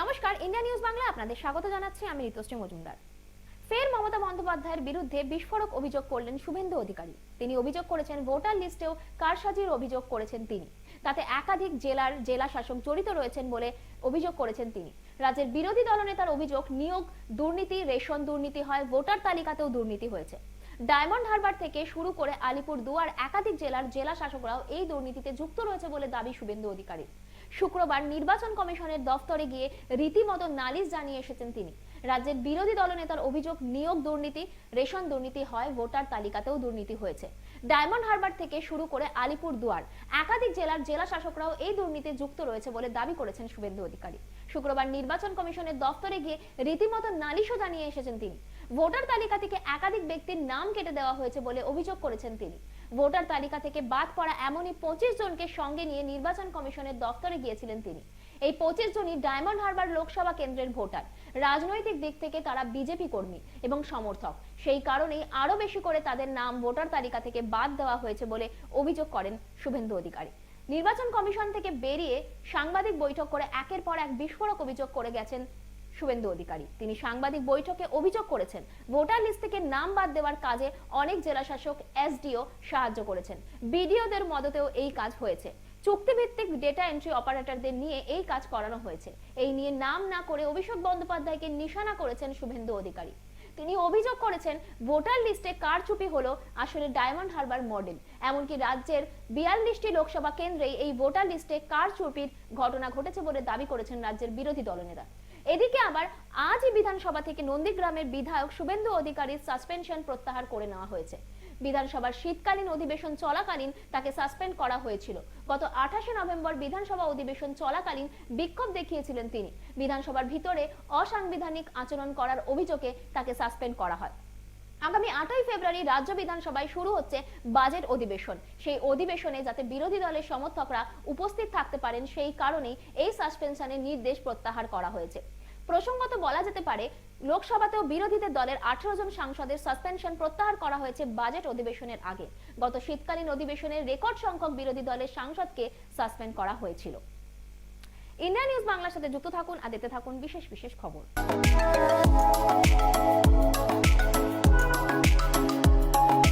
নমস্কার, India news Bangla আপনাদের স্বাগত জানাচ্ছি, আমি ঋতুশ্রী মজুমদার। ফের মমতা বন্দ্যোপাধ্যায়ের বিরুদ্ধে বিস্ফোরক অভিযোগ করলেন শুভেন্দু অধিকারী। তিনি অভিযোগ করেছেন, ভোটার লিস্টেও কারসাজির অভিযোগ করেছেন তিনি। তাতে একাধিক জেলার জেলা শাসক জড়িত রয়েছেন বলে অভিযোগ করেছেন তিনি। রাজ্যের বিরোধী দলনেতার অভিযোগ, নিয়োগ দুর্নীতি, রেশন দুর্নীতি হয়, ভোটার তালিকাতেও দুর্নীতি হয়েছে। ডায়মন্ড হারবার থেকে শুরু করে আলিপুর দুয়ার একাধিক জেলার জেলা শাসকরাও এই দুর্নীতিতে যুক্ত রয়েছে বলে দাবি শুভেন্দু অধিকারী। শুক্রবার নির্বাচন কমিশনের দফতরে গিয়ে রীতিমতো নালিশ জানিয়ে এসেছেন তিনি। রাজ্যের বিরোধী দলনেতার অভিযোগ, নিয়োগ দুর্নীতি, রেশন দুর্নীতি হয়, ভোটার তালিকাতেও দুর্নীতি হয়েছে। ডায়মন্ড হারবার থেকে শুরু করে আলিপুর দুয়ার একাধিক জেলার জেলা শাসকরাও এই দুর্নীতিতে যুক্ত রয়েছে বলে দাবি করেছেন শুভেন্দু অধিকারী। শুক্রবার নির্বাচন কমিশনের দফতরে গিয়ে রীতিমতো নালিশও জানিয়ে এসেছেন তিনি। ভোটার তালিকা থেকে একাধিক ব্যক্তির নাম কেটে দেওয়া হয়েছে বলে অভিযোগ করেছেন তিনি। ভোটার তালিকা থেকে বাদ পড়া এমনই পঁচিশ জনকে সঙ্গে নিয়ে নির্বাচন কমিশনের দফতরে গিয়েছিলেন তিনি। এই পঁচিশ জনই ডায়মন্ড হারবার লোকসভা কেন্দ্রের ভোটার। রাজনৈতিক দিক থেকে তারা বিজেপি কর্মী এবং সমর্থক। সেই কারণেই আরও বেশি করে তাদের নাম ভোটার তালিকা থেকে বাদ দেওয়া হয়েছে বলে অভিযোগ করেন শুভেন্দু অধিকারী। নির্বাচন কমিশন থেকে বেরিয়ে সাংবাদিক বৈঠক করে একের পর এক বিস্ফোরক অভিযোগ করে গেছেন শুভেন্দু অধিকারী। তিনি সাংবাদিক বৈঠকে অভিযোগ করেছেন, ভোটার লিস্ট থেকে নাম বাদ দেওয়ার কাজে অনেক জেলা শাসক এসডিও সাহায্য করেছেন। বিডিওদের মদতেও এই কাজ হয়েছে। চুক্তিভিত্তিক ডেটা এন্ট্রি অপারেটরদের নিয়ে এই কাজ করানো হয়েছে। এই নিয়ে নাম না করে অভিষেক বন্দ্যোপাধ্যায়কে নিশানা করেছেন শুভেন্দু অধিকারী। তিনি অভিযোগ করেছেন, ভোটার লিস্টে কারচুপি হলো আসলে ডায়মন্ড হারবার মডেল। এমনকি রাজ্যের বিয়াল্লিশটি লোকসভা কেন্দ্রেই এই ভোটার লিস্টে কারচুপির ঘটনা ঘটেছে বলে দাবি করেছেন রাজ্যের বিরোধী দলনেতা। এদিকে আবার আজই বিধানসভা থেকে নন্দীগ্রামের বিধায়ক শুভেন্দু অধিকারীর সাসপেনশন প্রত্যাহার করে নেওয়া হয়েছে। বিধানসভার শীতকালীন অধিবেশন চলাকালীন তাকে সাসপেন্ড করা হয়েছিল। গত আঠাশে নভেম্বর বিধানসভা অধিবেশন চলাকালীন বিক্ষোভ দেখিয়েছিলেন তিনি। বিধানসভার ভিতরে অসাংবিধানিক আচরণ করার অভিযোগে তাকে সাসপেন্ড করা হয়। আগামী আটই ফেব্রুয়ারি রাজ্য বিধানসভায় শুরু হচ্ছে বাজেট অধিবেশন। সেই অধিবেশনে যাতে বিরোধী দলের সমর্থকরা উপস্থিত থাকতে পারেন সেই কারণেই এই সাসপেনশনের নির্দেশ প্রত্যাহার করা হয়েছে। প্রসঙ্গত বলা যেতে পারে, লোকসভাতেও বিরোধীদের দলের আঠারো জন সাংসদের সাসপেনশন প্রত্যাহার করা হয়েছে বাজেট অধিবেশনের আগে। গত শীতকালীন অধিবেশনের রেকর্ড সংখ্যক বিরোধী দলের সাংসদকে সাসপেন্ড করা হয়েছিল। ইন্ডিয়া নিউজ বাংলার সাথে যুক্ত থাকুন আর দেখতে থাকুন বিশেষ বিশেষ খবর।